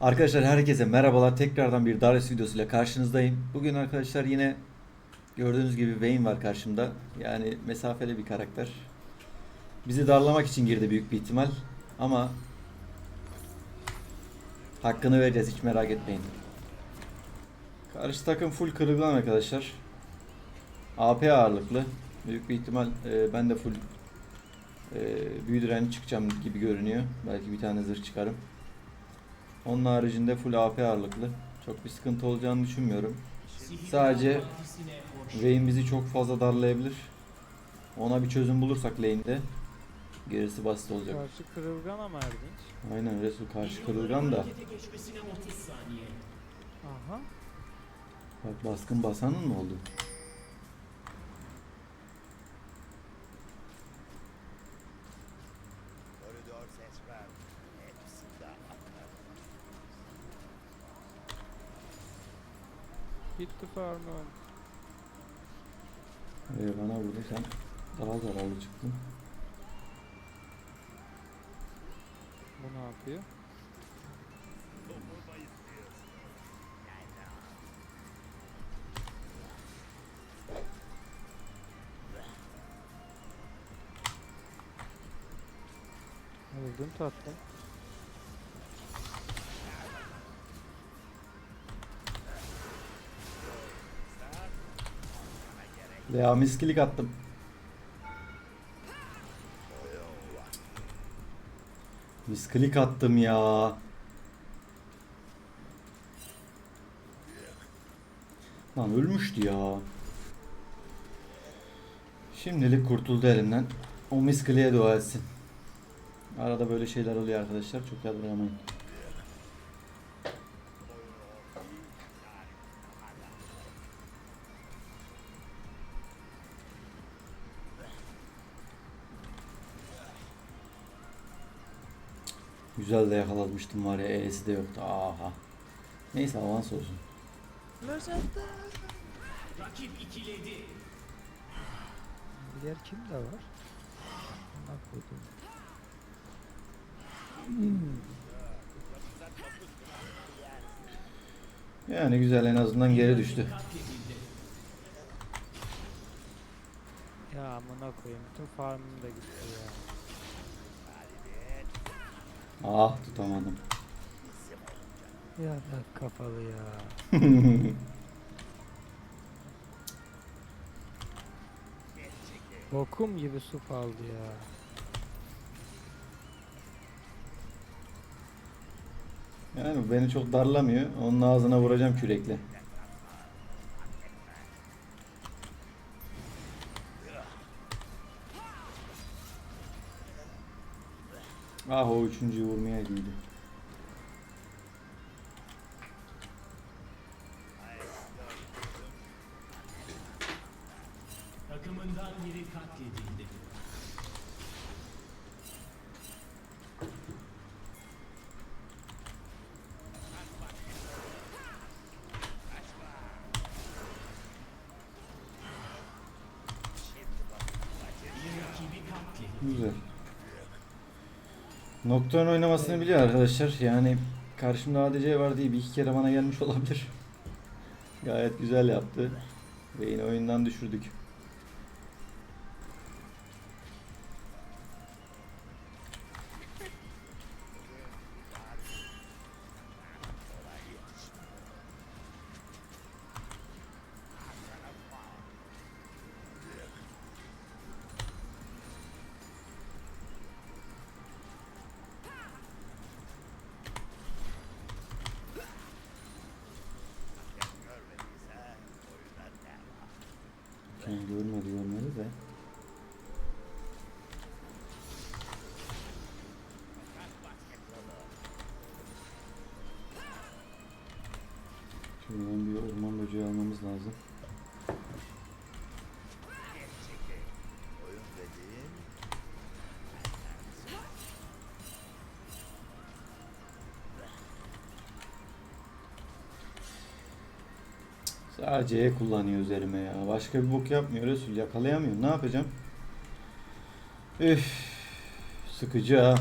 Arkadaşlar herkese merhabalar. Tekrardan bir Darius videosuyla karşınızdayım. Bugün arkadaşlar yine gördüğünüz gibi Vayne var karşımda. Yani mesafeli bir karakter. Bizi darlamak için girdi büyük bir ihtimal. Ama hakkını vereceğiz hiç merak etmeyin. Karşı takım full kırılgan arkadaşlar. AP ağırlıklı. Büyük bir ihtimal e, ben de full e, büyü çıkacağım gibi görünüyor. Belki bir tane zırh çıkarım. Onun haricinde full AP ağırlıklı. Çok bir sıkıntı olacağını düşünmüyorum. Sadece Vayne bizi çok fazla darlayabilir. Ona bir çözüm bulursak lane'de gerisi basit olacak. Karşı kırılgan ama Erdinç. Aynen Resul karşı kırılgan da. Aha. Bak baskın basanın mı oldu? Gitti farmım. Ee, bana vurdu sen daha zararlı çıktın. Bu ne yapıyor? Öldüm tatlım. Veya miskilik attım. Miskilik attım ya. Lan ölmüştü ya. Şimdilik kurtuldu elimden. O miskiliğe dua etsin. Arada böyle şeyler oluyor arkadaşlar. Çok yadırgamayın. Güzel de yakalamıştım var ya. E'si de yoktu. Aha. Neyse avans olsun. Diğer kim de var? Bak koydum. Yani güzel en azından geri düştü. Ya amına koyayım. Bütün farmım da gitti ya. Ah tutamadım. Ya da kafalı ya. Bokum gibi su kaldı ya. Yani beni çok darlamıyor. Onun ağzına vuracağım kürekle. Ah o üçüncüyü vurmaya giydi. Nocturne oynamasını biliyor arkadaşlar. Yani karşımda ADC var diye bir iki kere bana gelmiş olabilir. Gayet güzel yaptı. Ve yine oyundan düşürdük. Yani görmedi görmedi de. Şuradan bir orman böceği almamız lazım. Sadece E kullanıyor üzerime ya. Başka bir bok yapmıyor Resul. Yakalayamıyor. Ne yapacağım? Üf. Sıkıcı ha.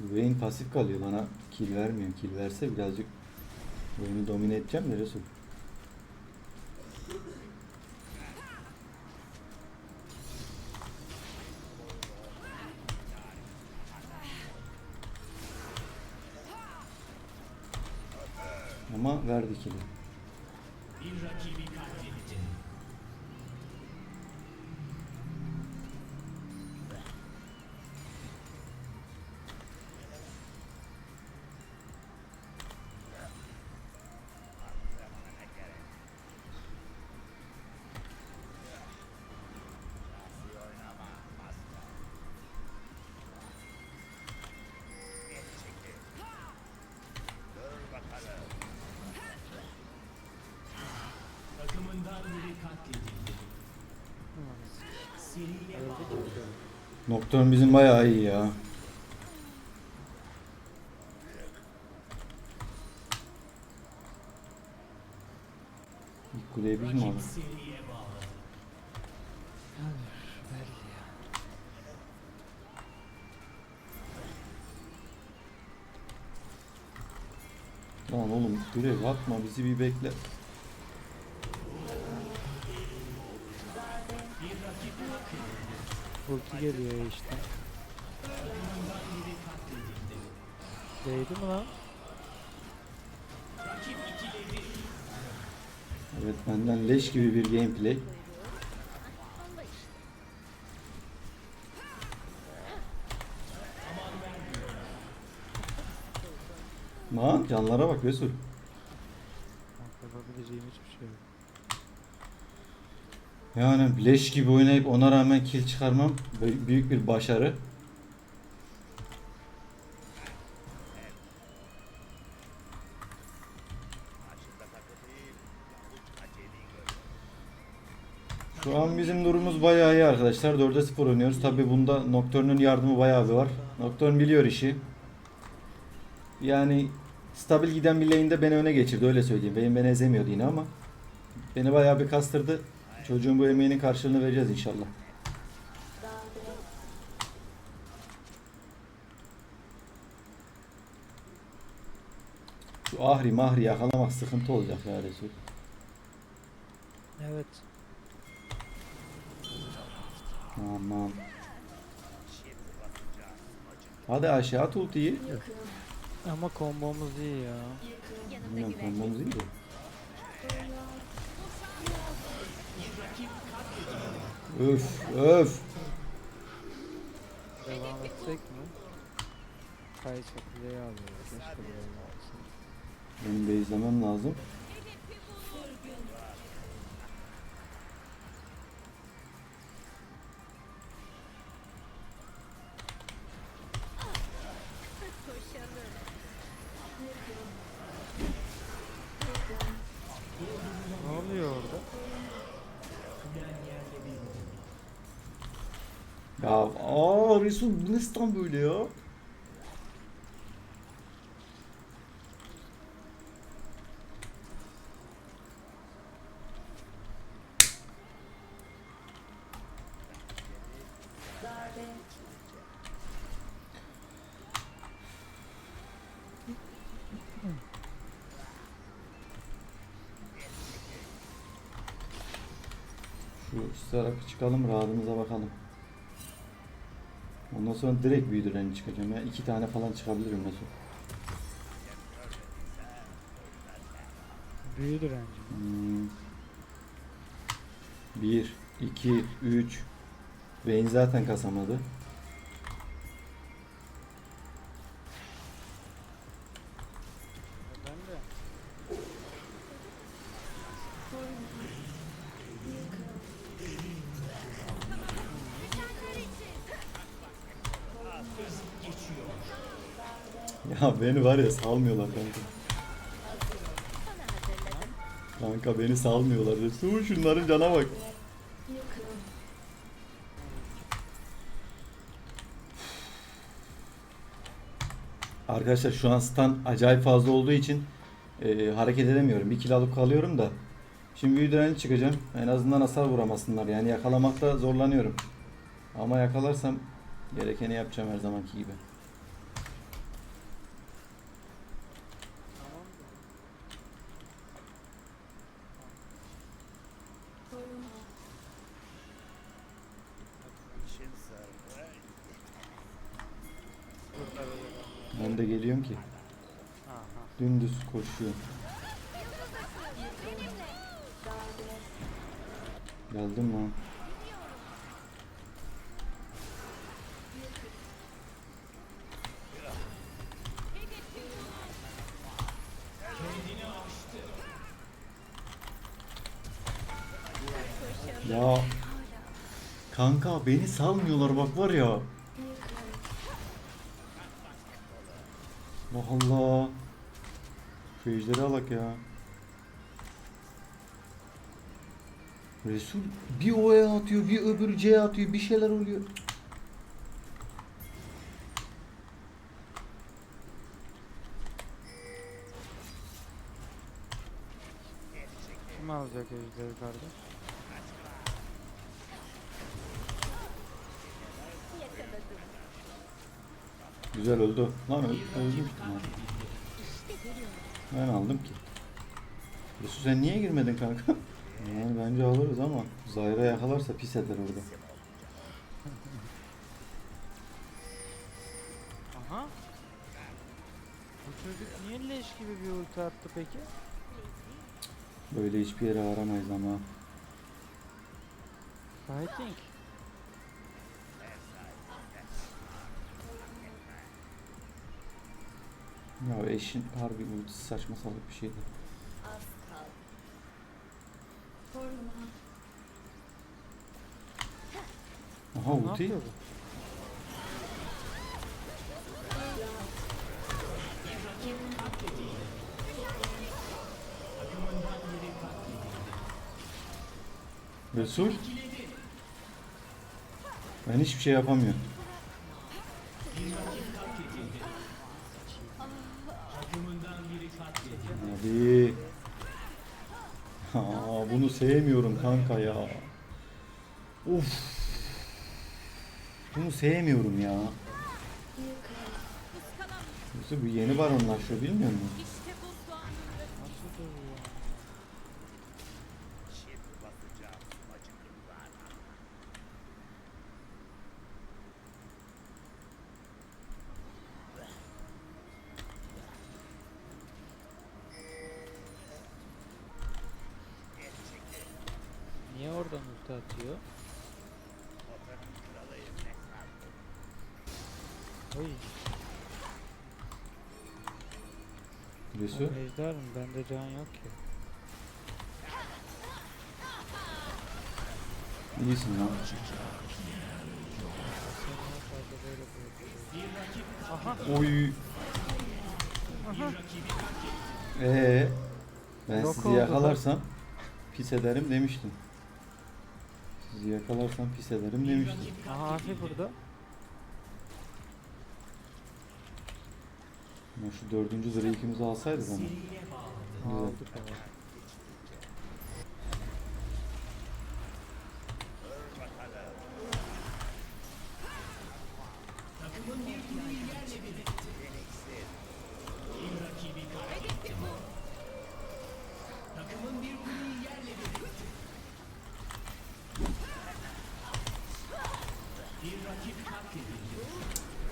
Vayne pasif kalıyor bana kill vermiyor. Kill verse birazcık oyunu domine edeceğim de Resul. Ama Nocturne bizim bayağı iyi ya. İlk biz mi aldık? Lan oğlum görev atma bizi bir bekle. Ulti geliyor işte. Değdi mi lan? Evet benden leş gibi bir gameplay. Lan canlara bak Resul. Yapabileceğim hiçbir şey yok. Yani leş gibi oynayıp ona rağmen kill çıkarmam büyük bir başarı. Şu an bizim durumumuz bayağı iyi arkadaşlar. 4'e 0 oynuyoruz. Tabi bunda Nocturne'un yardımı bayağı bir var. Nocturne biliyor işi. Yani stabil giden bir lane'de beni öne geçirdi öyle söyleyeyim. Benim beni ezemiyordu yine ama beni bayağı bir kastırdı. Çocuğun bu emeğinin karşılığını vereceğiz inşallah. Şu ahri mahri yakalamak sıkıntı olacak ya Resul. Evet. Tamam. Hadi Ayşe at ultiyi. Ama kombomuz iyi ya. Bilmiyorum kombomuz iyi de. Öf öf. Devam etsek mi? Kayısı kuleyi alıyor. Keşke böyle olsa. Benim de izlemem lazım. Ne oluyor orada? Ya aa Resul bu ne stand böyle ya? Şu sırarak çıkalım rahatımıza bakalım. Ondan sonra direkt büyüdüreni çıkacağım ya. iki tane falan çıkabilirim mesela. Büyü direnci. Hmm. Bir, iki, üç. Vayne zaten kasamadı. Ya beni var ya salmıyorlar kanka. Kanka beni salmıyorlar. Su şunların cana bak. Arkadaşlar şu an stun acayip fazla olduğu için e, hareket edemiyorum. Bir alıp kalıyorum da. Şimdi büyüdüreni çıkacağım. En azından hasar vuramasınlar. Yani yakalamakta zorlanıyorum. Ama yakalarsam gerekeni yapacağım her zamanki gibi. Ben de geliyorum ki. Aha. Dümdüz koşuyor. Geldim lan. Ya kanka beni salmıyorlar bak var ya. Allah Allah. Şu ejderi alak ya. Resul bir O'ya atıyor, bir öbürü C'ye atıyor, bir şeyler oluyor. Kim alacak ejderi kardeş? Güzel öldü. Lan öl öldüm işte. Ben aldım ki. Resul sen niye girmedin kanka? Yani bence alırız ama Zayra yakalarsa pis eder orada. Aha. Bu çocuk niye leş gibi bir ulti attı peki? Böyle hiçbir yere varamayız ama. Fighting. Ya eşin harbi ultisi saçma salak bir şeydi. Az kal. Koruma. Aha Ne ulti. bu? Resul. Ben hiçbir şey yapamıyorum. Sevmiyorum kanka ya. Uf. Bunu sevmiyorum ya. Yoksa bu yeni baronlaşıyor bilmiyor musun? Oy. Mi? Bende can yok ki. İyisin lan. Oy. Ee, ben Yok sizi oldu yakalarsam pis ederim demiştim. Sizi yakalarsam pis ederim demiştim. Aha Afi burada. Ama şu dördüncü lirayı ikimiz alsaydık ama. Aldık ama.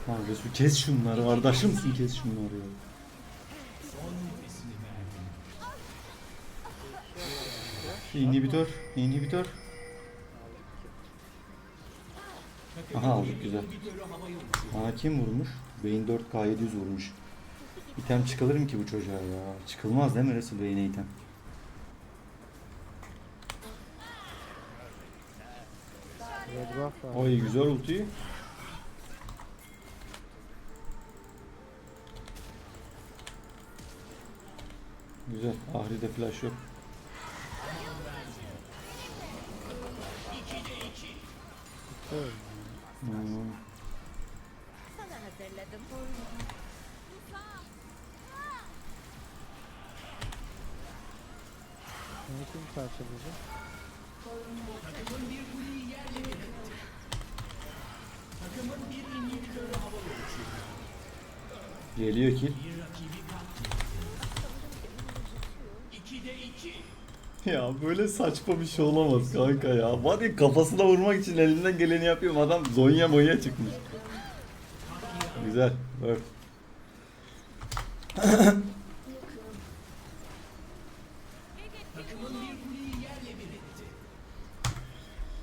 Ha Resul kes şunları kardeşimsin kes şunları ya. İnhibitör, inhibitör. Aha aldık güzel. Aa kim vurmuş? Beyin 4K 700 vurmuş. İtem çıkılır mı ki bu çocuğa ya? Çıkılmaz değil mi Resul Bey'ine item? Oy güzel ultiyi. Güzel. Ahri'de flash yok. Hmm. Sana hazırladım. Kim parçalayacak? Takımın bir Ya böyle saçma bir şey olamaz kanka ya. Var ya kafasına vurmak için elinden geleni yapıyorum. Adam Zonya moya çıkmış. Güzel. Work.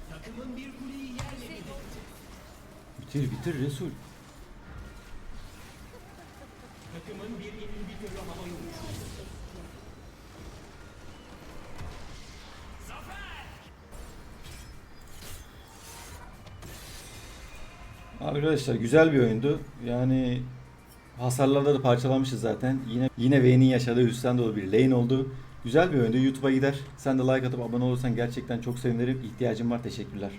Takımın bir kuleyi Arkadaşlar güzel bir oyundu. Yani hasarlarda da parçalamışız zaten. Yine yine Vayne'in yaşadığı hüsran dolu bir lane oldu. Güzel bir oyundu. YouTube'a gider. Sen de like atıp abone olursan gerçekten çok sevinirim. İhtiyacım var. Teşekkürler.